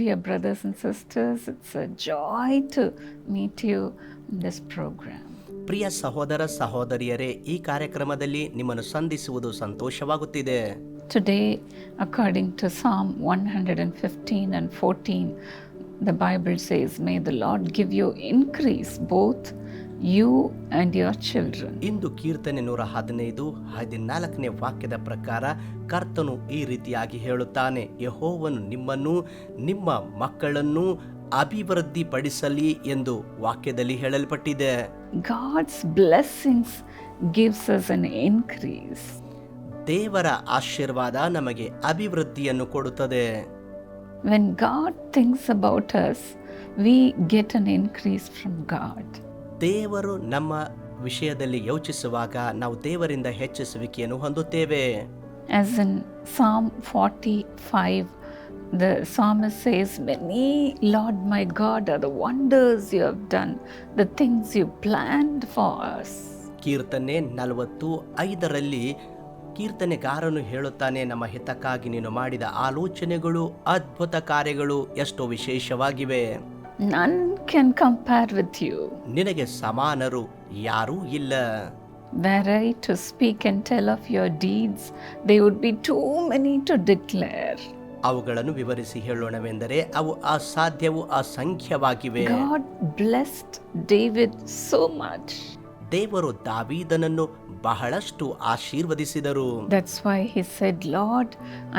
Dear brothers and sisters, it's a joy to meet you in this program. ಪ್ರಿಯ ಸಹೋದರ ಸಹೋದರಿಯರೇ ಈ ಕಾರ್ಯಕ್ರಮದಲ್ಲಿ ನಿಮ್ಮನ್ನು ಸಂಧಿಸುವುದು ಸಂತೋಷವಾಗುತ್ತಿದೆ Today, according to Psalm 115 and 14, the Bible says, May the Lord give you increase, both you and your children ಇಂದು ಕೀರ್ತನೆ ನೂರ ಹದಿನೈದು ಹದಿನಾಲ್ಕನೇ ವಾಕ್ಯದ ಪ್ರಕಾರ ಕರ್ತನು ಈ ರೀತಿಯಾಗಿ ಹೇಳುತ್ತಾನೆ ಯಹೋವನು ನಿಮ್ಮನ್ನು ನಿಮ್ಮ ಮಕ್ಕಳನ್ನು ಅಭಿವೃದ್ಧಿಪಡಿಸಲಿ ಎಂದು ವಾಕ್ಯದಲ್ಲಿ ಹೇಳಲ್ಪಟ್ಟಿದೆ. God's blessings gives us an increase ದೇವರ ಆಶೀರ್ವಾದ ನಮಗೆ ಅಭಿವೃದ್ಧಿಯನ್ನು ಕೊಡುತ್ತದೆ. When God thinks about us we get an increase from God. ದೇವರು ನಮ್ಮ ವಿಷಯದಲ್ಲಿ ಯೋಚಿಸುವಾಗ ನಾವು ದೇವರಿಂದ ಹೆಚ್ಚಿಸುವಿಕೆಯನ್ನು ಹೊಂದುತ್ತೇವೆ As in Psalm 45, the psalmist says, Many, Lord my God, are the wonders you have done, the things you planned for us. ಕೀರ್ತನೆ ನಲವತ್ತು ಐದರಲ್ಲಿ ಕೀರ್ತನೆಗಾರನು ಹೇಳುತ್ತಾನೆ ನಮ್ಮ ಹಿತಕ್ಕಾಗಿ ನೀನು ಮಾಡಿದ ಆಲೋಚನೆಗಳು ಅದ್ಭುತ ಕಾರ್ಯಗಳು ಎಷ್ಟೋ ವಿಶೇಷವಾಗಿವೆ None can compare with you. ನಿನಗೆ ಸಮಾನರು ಯಾರೂ ಇಲ್ಲ Were I to speak and tell of your deeds, they would be too many to declare. ಅವುಗಳನ್ನು ವಿವರಿಸಿ ಹೇಳೋಣವೆಂದರೆ ಅವು ಅಸಾಧ್ಯವು ಅಸಂಖ್ಯವಾಗಿವೆ God blessed David so much. ದೇವರು ದಾವೀದನನ್ನು ಬಹಳಷ್ಟು ಆಶೀರ್ವದಿಸಿದರು That's why he said, Lord,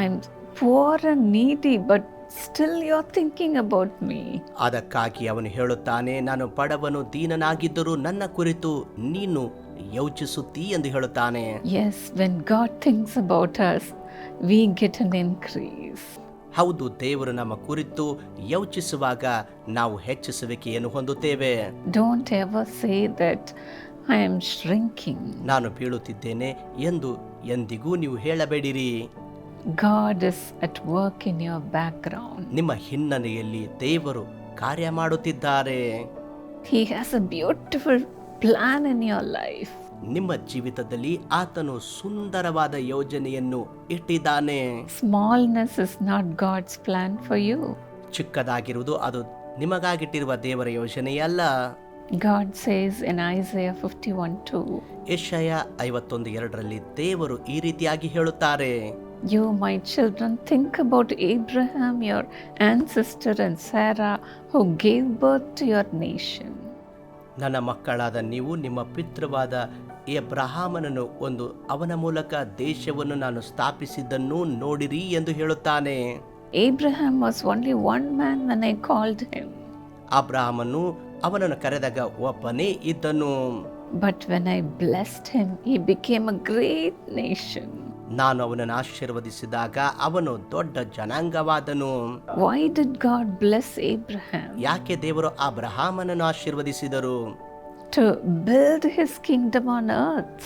I'm poor and needy, but still are thinking about me ಅದಕ್ಕಾಗಿ ಅವನು ಹೇಳುತ್ತಾನೆ ನಾನು ಬಡವನು ದೀನನಾಗಿದ್ದರೂ ನನ್ನ ಕುರಿತು ನೀನು ಯೋಚಿಸುತ್ತೀ ಎಂದು ಹೇಳುತ್ತಾನೆ. Yes when God thinks about us we get an increase ಹೌದು ದೇವರು ನಮ್ಮ ಕುರಿತು ಯೋಚಿಸುವಾಗ ನಾವು ಹೆಚ್ಚಿಸುವಿಕೆಯನ್ನು ಹೊಂದುತ್ತೇವೆ. Don't ever say that I am shrinking ನಾನು ಬೀಳುತ್ತಿದ್ದೇನೆ ಎಂದು ಎಂದಿಗೂ ನೀವು ಹೇಳಬೇಡಿರಿ. God is at work in your background. ನಿಮ್ಮ ಹಿನ್ನೆಲೆಯಲ್ಲಿ ದೇವರು ಕಾರ್ಯ ಮಾಡುತ್ತಿದ್ದಾರೆ He has a beautiful plan in your life. ನಿಮ್ಮ ಜೀವಿತದಲ್ಲಿ ಆತನು ಸುಂದರವಾದ ಯೋಜನೆಯನ್ನು ಇಟ್ಟಿದ್ದಾನೆ Smallness is not God's plan for you. ಚಿಕ್ಕದಾಗಿರುವುದು ಅದು ನಿಮಗಾಗಿಟ್ಟಿರುವ ದೇವರ ಯೋಜನೆಯಲ್ಲ God says in Isaiah 51 2, ಯಶಯ ಐವತ್ತೊಂದು ಎರಡರಲ್ಲಿ ದೇವರು ಈ ರೀತಿಯಾಗಿ ಹೇಳುತ್ತಾರೆ You, my children, think about Abraham, your ancestor, and Sarah, who gave birth to your nation. ನನ್ನ ಮಕ್ಕಳಾದ ನೀವು ನಿಮ್ಮ ಪಿತೃವಾದ ಎಬ್ರಹಾಮನನ್ನು ಒಂದು ಅವನ ಮೂಲಕ ದೇಶವನ್ನು ನಾನು ಸ್ಥಾಪಿಸಿದ್ದನ್ನು ನೋಡಿರಿ ಎಂದು ಹೇಳುತ್ತಾನೆ Abraham was only one man when I called him. ಅಬ್ರಹಾಮನು ಅವನನ್ನು ಕರೆದಾಗ ಒಬ್ಬನೇ ಇದ್ದನು But when I blessed him, he became a great nation. ನಾನು ಅವನನ್ನು ಆಶೀರ್ವದಿಸಿದಾಗ ಅವನು ದೊಡ್ಡ ಜನಾಂಗವಾದನು Why did God bless Abraham? ಯಾಕೆ ದೇವರು ಅಬ್ರಹಾಮನನ್ನು ಆಶೀರ್ವದಿಸಿದರು To build his kingdom on earth.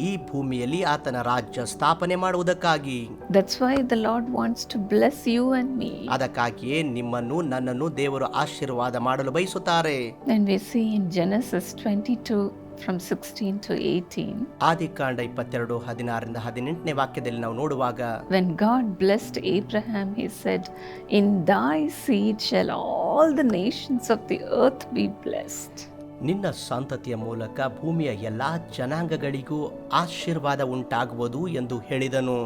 ಈ ಭೂಮಿಯಲ್ಲಿ ಆತನ ರಾಜ್ಯ ಸ್ಥಾಪನೆ ಮಾಡುವುದಕ್ಕಾಗಿ That's why the Lord wants to bless you and me. ಅದಕ್ಕಾಗಿಯೇ ನಿಮ್ಮನ್ನು ನನ್ನನ್ನು ದೇವರು ಆಶೀರ್ವಾದ ಮಾಡಲು ಬಯಸುತ್ತಾರೆ When we see in Genesis 22 from 16 to 18, ಆದಿಕಾಂಡ ಇಪ್ಪತ್ತೆರಡು ಹದಿನಾರರಿಂದ ಹದಿನೆಂಟನೇ ವಾಕ್ಯದಲ್ಲಿ ನಾವು ನೋಡುವಾಗ when God blessed Abraham he said, in thy seed shall all the nations of the earth be blessed ನಿನ್ನ ಸಂತತಿಯ ಮೂಲಕ ಭೂಮಿಯ ಎಲ್ಲಾ ಜನಾಂಗಗಳಿಗೂ ಆಶೀರ್ವಾದ ಉಂಟಾಗುವುದು ಎಂದು ಹೇಳಿದನು.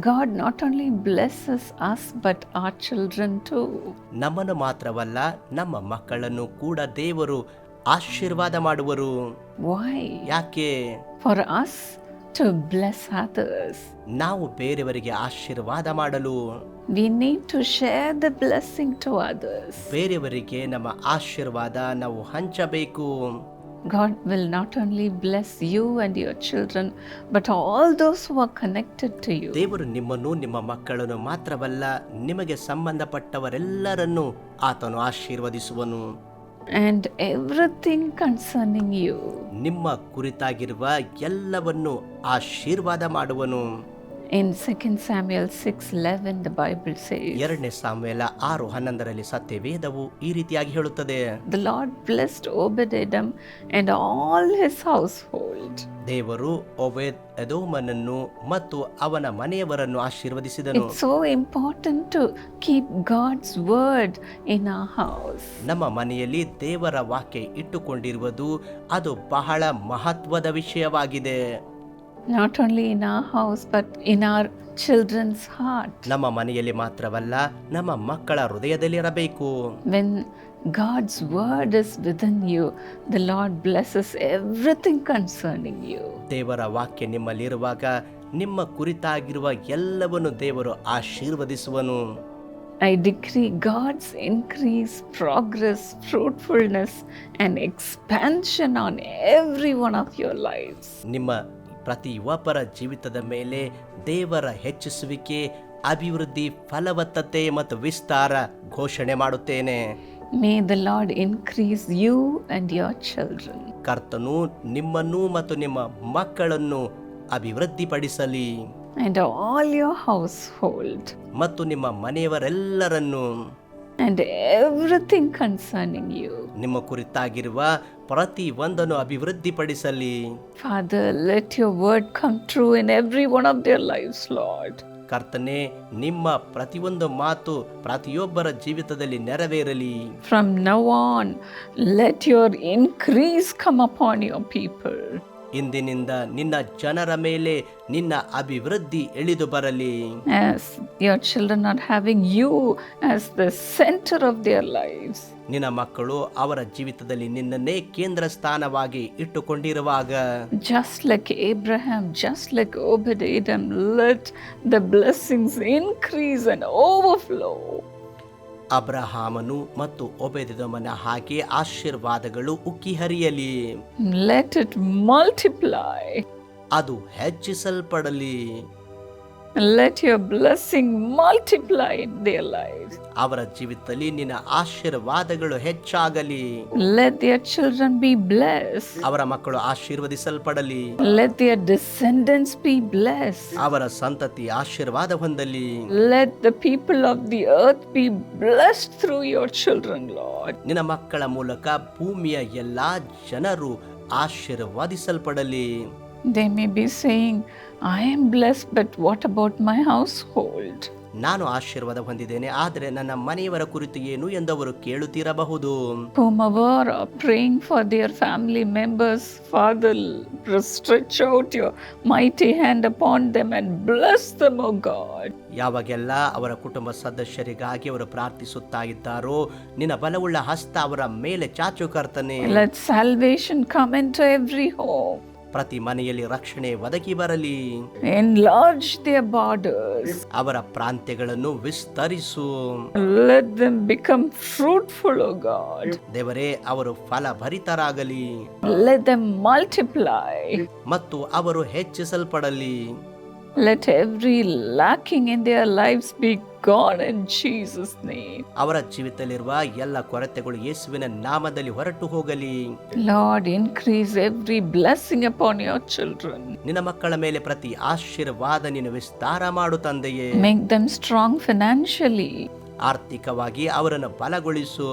God not only blesses us, but our children too. ನಮ್ಮನ್ನು ಮಾತ್ರವಲ್ಲ ನಮ್ಮ ಮಕ್ಕಳನ್ನು ಕೂಡ ದೇವರು ಆಶೀರ್ವಾದ ಮಾಡುವರು Why? ಯಾಕೆ For us to bless others. ನಾವು ಬೇರೆಯವರಿಗೆ ಆಶೀರ್ವಾದ ಮಾಡಲು We need to share the blessing to others. ಬೇರೆಯವರಿಗೆ ನಮ್ಮ ಆಶೀರ್ವಾದ ನಾವು ಹಂಚಬೇಕು God will not only bless you and your children, but all those who are connected to you. ದೇವರು ನಿಮ್ಮನ್ನು ನಿಮ್ಮ ಮಕ್ಕಳನ್ನು ಮಾತ್ರವಲ್ಲ ನಿಮಗೆ ಸಂಬಂಧಪಟ್ಟವರೆಲ್ಲರನ್ನು ಆತನು ಆಶೀರ್ವದಿಸುವನು ಆ್ಯಂಡ್ ಎವ್ರಿಥಿಂಗ್ ಕನ್ಸರ್ನಿಂಗ್ ಯು ನಿಮ್ಮ ಕುರಿತಾಗಿರುವ ಎಲ್ಲವನ್ನು ಆಶೀರ್ವಾದ ಮಾಡುವನು. In 2 Samuel 6:11 the Bible says ಎರಡನೇ ಸಾಮ್ಯಲ ಆರು ಹನ್ನೊಂದರಲ್ಲಿ ಸತ್ಯ ವೇದವು ಈ ರೀತಿಯಾಗಿ ಹೇಳುತ್ತದೆ the Lord blessed Obed-Edom and all his household. ದೇವರು ಒಬೇದ್ ಎದೋಮನನ್ನು ಮತ್ತು ಅವನ ಮನೆಯವರನ್ನು ಆಶೀರ್ವದಿಸಿದನು It's so important to keep God's word in our house. ನಮ್ಮ ಮನೆಯಲ್ಲಿ ದೇವರ ವಾಕ್ಯ ಇಟ್ಟುಕೊಂಡಿರುವುದು ಅದು ಬಹಳ ಮಹತ್ವದ ವಿಷಯವಾಗಿದೆ Not only in our house but in our children's heart. ನಮ್ಮ ಮನೆಯಲ್ಲಿ ಮಾತ್ರವಲ್ಲ ನಮ್ಮ ಮಕ್ಕಳ ಹೃದಯದಲ್ಲಿರಬೇಕು When God's word is within you, the Lord blesses everything concerning you. ದೇವರ ವಾಕ್ಯ ನಿಮ್ಮಲ್ಲಿರುವಾಗ ನಿಮ್ಮ ಕುರಿತಾಗಿರುವ ಎಲ್ಲವನ್ನು ದೇವರು ಆಶೀರ್ವದಿಸುವನು I decree God's increase, progress, fruitfulness, and expansion on every one of your lives. ನಿಮ್ಮ ಪ್ರತಿಯೊಬ್ಬರ ಜೀವಿತದ ಮೇಲೆ ದೇವರ ಹೆಚ್ಚಿಸುವಿಕೆ ಅಭಿವೃದ್ಧಿ ಫಲವತ್ತತೆ ಮತ್ತು ವಿಸ್ತಾರ ಘೋಷಣೆ ಮಾಡುತ್ತೇನೆ May the Lord increase you and your children. ಕರ್ತನು ನಿಮ್ಮನ್ನು ಮತ್ತು ನಿಮ್ಮ ಮಕ್ಕಳನ್ನು ಅಭಿವೃದ್ಧಿಪಡಿಸಲಿ and all your household ಮತ್ತು ನಿಮ್ಮ ಮನೆಯವರೆಲ್ಲರನ್ನು and everything concerning you. ನಿಮ್ಮ ಕುರಿತಾಗಿರುವ ಪ್ರತಿ ಒಂದನ್ನು ಅಭಿವೃದ್ಧಿಪಡಿಸಲಿ Father, let your word come true in every one of their lives, Lord. ಕರ್ತನೆ ನಿಮ್ಮ ಪ್ರತಿಯೊಂದು ಮಾತು ಪ್ರತಿಯೊಬ್ಬರ ಜೀವಿತದಲ್ಲಿ ನೆರವೇರಲಿ From now on, let your increase come upon your people. ಇಂದಿನಿಂದ ನಿನ್ನ ಜನರ ಮೇಲೆ ನಿನ್ನ ಅಭಿವೃದ್ಧಿ ಇಳಿದು ಬರಲಿ As your children are having you as the center of their lives. ನಿನ್ನ ಮಕ್ಕಳು ಅವರ ಜೀವಿತದಲ್ಲಿ ನಿನ್ನನ್ನೇ ಕೇಂದ್ರ ಸ್ಥಾನವಾಗಿ ಇಟ್ಟುಕೊಂಡಿರುವಾಗ Just like Abraham, just like Obed Edom, let the blessings increase and overflow. ಅಬ್ರಹಾಮನು ಮತ್ತು ಒಬೆದಮನ ಹಾಗೆ ಆಶೀರ್ವಾದಗಳು ಉಕ್ಕಿ ಹರಿಯಲಿ. Let ಇಟ್ ಮಲ್ಟಿಪ್ಲೈ ಅದು ಹೆಚ್ಚಿಸಲ್ಪಡಲಿ. Let your blessing multiply in their lives. ಅವರ ಜೀವಿತದಲ್ಲಿ ನಿನ್ನ ಆಶೀರ್ವಾದಗಳು ಹೆಚ್ಚಾಗಲಿ Let their children be blessed. ಅವರ ಮಕ್ಕಳು ಆಶೀರ್ವದಿಸಲ್ಪಡಲಿ Let their descendants be blessed. ಅವರ ಸಂತತಿ ಆಶೀರ್ವಾದ ಹೊಂದಲಿ Let the people of the earth be blessed through your children, Lord. ನಿನ್ನ ಮಕ್ಕಳ ಮೂಲಕ ಭೂಮಿಯ ಎಲ್ಲಾ ಜನರು ಆಶೀರ್ವದಿಸಲ್ಪಡಲಿ They may be saying, am bless but what about my household ನಾನು ಆಶೀರ್ವಾದ ಹೊಂದಿದ್ದೇನೆ ಆದರೆ ನನ್ನ ಮನೆಯವರ ಕುರಿತು ಏನು ಎಂದವರು ಕೇಳುತ್ತಿರಬಹುದು Whomever are praying for their family members, Father, stretch out your mighty hand upon them and bless them, O God. ಯಾವಾಗೆಲ್ಲ ಅವರ ಕುಟುಂಬ ಸದಸ್ಯರಿಗಾಗಿ ಅವರು ಪ್ರಾರ್ಥಿಸುತ್ತಾ ಇದ್ದಾರೋ ನಿನ್ನ ಬಲವುಳ್ಳ ಹಸ್ತ ಅವರ ಮೇಲೆ ಚಾಚು ಕರ್ತನೆ Let salvation come into every home. ಪ್ರತಿ ಮನೆಯಲ್ಲಿ ರಕ್ಷಣೆ ಒದಗಿ ಬರಲಿ Enlarge their borders. ಅವರ ಪ್ರಾಂತ್ಯಗಳನ್ನು ವಿಸ್ತರಿಸು Let them become fruitful, O God. ದೇವರೇ ಅವರು ಫಲಭರಿತರಾಗಲಿ Let them multiply. ಮತ್ತು ಅವರು ಹೆಚ್ಚಿಸಲ್ಪಡಲಿ let every lacking in their life be gone in Jesus name ಅವರ ಜೀವಿತದಲ್ಲಿರುವ ಎಲ್ಲ ಕೊರತೆಗಳು ಯೇಸುವಿನ ನಾಮದಲ್ಲಿ ಹೊರಟು ಹೋಗಲಿ. Lord increase every blessing upon your children ನಿನ್ನ ಮಕ್ಕಳ ಮೇಲೆ ಪ್ರತಿ ಆಶೀರ್ವಾದ ನೀನು ವಿಸ್ತಾರ ಮಾಡು ತಂದೆಯೇ. ಮೇಕ್ ದಮ್ ಸ್ಟ್ರಾಂಗ್ ಫೈನಾನ್ಷಿಯಲಿ ಆರ್ಥಿಕವಾಗಿ ಅವರನ್ನು ಬಲಗೊಳಿಸು.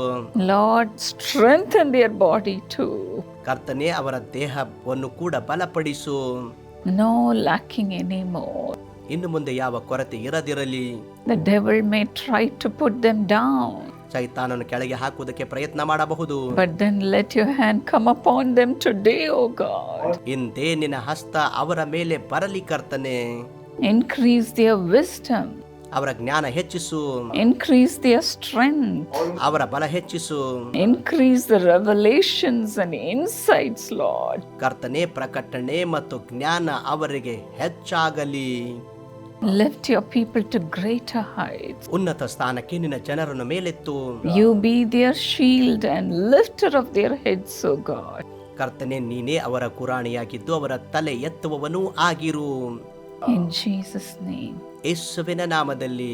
Lord strength in their body to ಕರ್ತನೆ ಅವರ ದೇಹವನ್ನು ಕೂಡ ಬಲಪಡಿಸು. No lacking anymore. ಇನ್ನು ಮುಂದೆ ಯಾವ ಕೊರತೆ ಇರದಿರಲಿ The devil may try to put them down, ಚೈತಾನನ್ನು ಕೆಳಗೆ ಹಾಕುವುದಕ್ಕೆ ಪ್ರಯತ್ನ ಮಾಡಬಹುದು but then let your hand come upon them today, O God. ಇಂದೇ ನಿನ್ನ ಹಸ್ತ ಅವರ ಮೇಲೆ ಬರಲಿ ಕರ್ತನೆ Increase their wisdom, ಅವರ ಜ್ಞಾನ ಹೆಚ್ಚಿಸು increase their strength, ಅವರ ಬಲ ಹೆಚ್ಚಿಸು increase the revelations and insights, Lord. ಕರ್ತನೆ ಪ್ರಕಟಣೆ ಮತ್ತು ಜ್ಞಾನ ಅವರಿಗೆ ಹೆಚ್ಚಾಗಲಿ Lift your people to greater heights. ಉನ್ನತ ಸ್ಥಾನಕ್ಕೆ ನಿನ್ನ ಜನರನ್ನು ಮೇಲೆತ್ತು You be their shield and lifter of their heads, O God. ಕರ್ತನೆ ನೀನೇ ಅವರ ಕುರಾಣಿಯಾಗಿದ್ದು ಅವರ ತಲೆ ಎತ್ತುವವನೂ ಆಗಿರು In Jesus' name. ಯೇಸುವಿನ ನಾಮದಲ್ಲಿ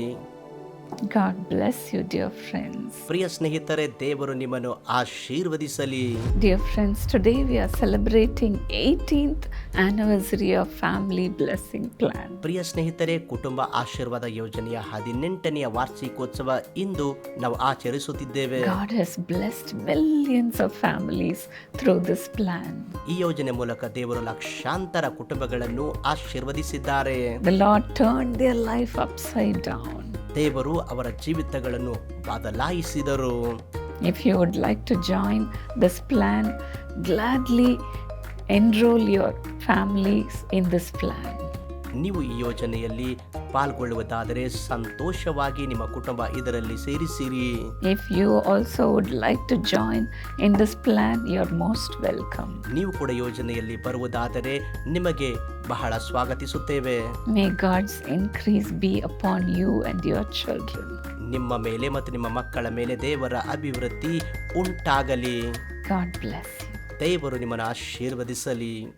God bless you dear friends ಪ್ರಿಯ ಸ್ನೇಹಿತರೆ ದೇವರು ನಿಮ್ಮನ್ನು ಆಶೀರ್ವದಿಸಲಿ. Dear friends today we are celebrating eighteenth anniversary of family blessing plan ಪ್ರಿಯ ಸ್ನೇಹಿತರೆ ಕುಟುಂಬ ಆಶೀರ್ವಾದ ಯೋಜನೆಯ ಹದಿನೆಂಟನೆಯ ವಾರ್ಷಿಕೋತ್ಸವ ಇಂದು ನಾವು ಆಚರಿಸುತ್ತಿದ್ದೇವೆ. God has blessed millions of families through this plan ಈ ಯೋಜನೆ ಮೂಲಕ ದೇವರು ಲಕ್ಷಾಂತರ ಕುಟುಂಬಗಳನ್ನು ಆಶೀರ್ವದಿಸಿದ್ದಾರೆ. The turn turned their life upside down. ದೇವರು ಅವರ ಜೀವಿತಗಳನ್ನು ಬದಲಾಯಿಸಿದರು if you would like to join this plan gladly enroll your families in this plan. ನೀವು ಈ ಯೋಜನೆಯಲ್ಲಿ ಪಾಲ್ಗೊಳ್ಳುವುದಾದರೆ ಸಂತೋಷವಾಗಿ ನಿಮ್ಮ ಕುಟುಂಬ ಇದರಲ್ಲಿ ಸೇರಿಸಿರಿ. If you also would like to join in this plan you are most welcome ನೀವು ಕೂಡ ಯೋಜನೆಯಲ್ಲಿ ಬರುವುದಾದರೆ ನಿಮಗೆ ಬಹಳ ಸ್ವಾಗತಿಸುತ್ತೇವೆ. May God's increase be upon you and your children ನಿಮ್ಮ ಮೇಲೆ ಮತ್ತು ನಿಮ್ಮ ಮಕ್ಕಳ ಮೇಲೆ ದೇವರ ಅಭಿವೃದ್ಧಿ ಉಂಟಾಗಲಿ. God bless you. ದೇವರು ನಿಮ್ಮನ್ನು ಆಶೀರ್ವದಿಸಲಿ.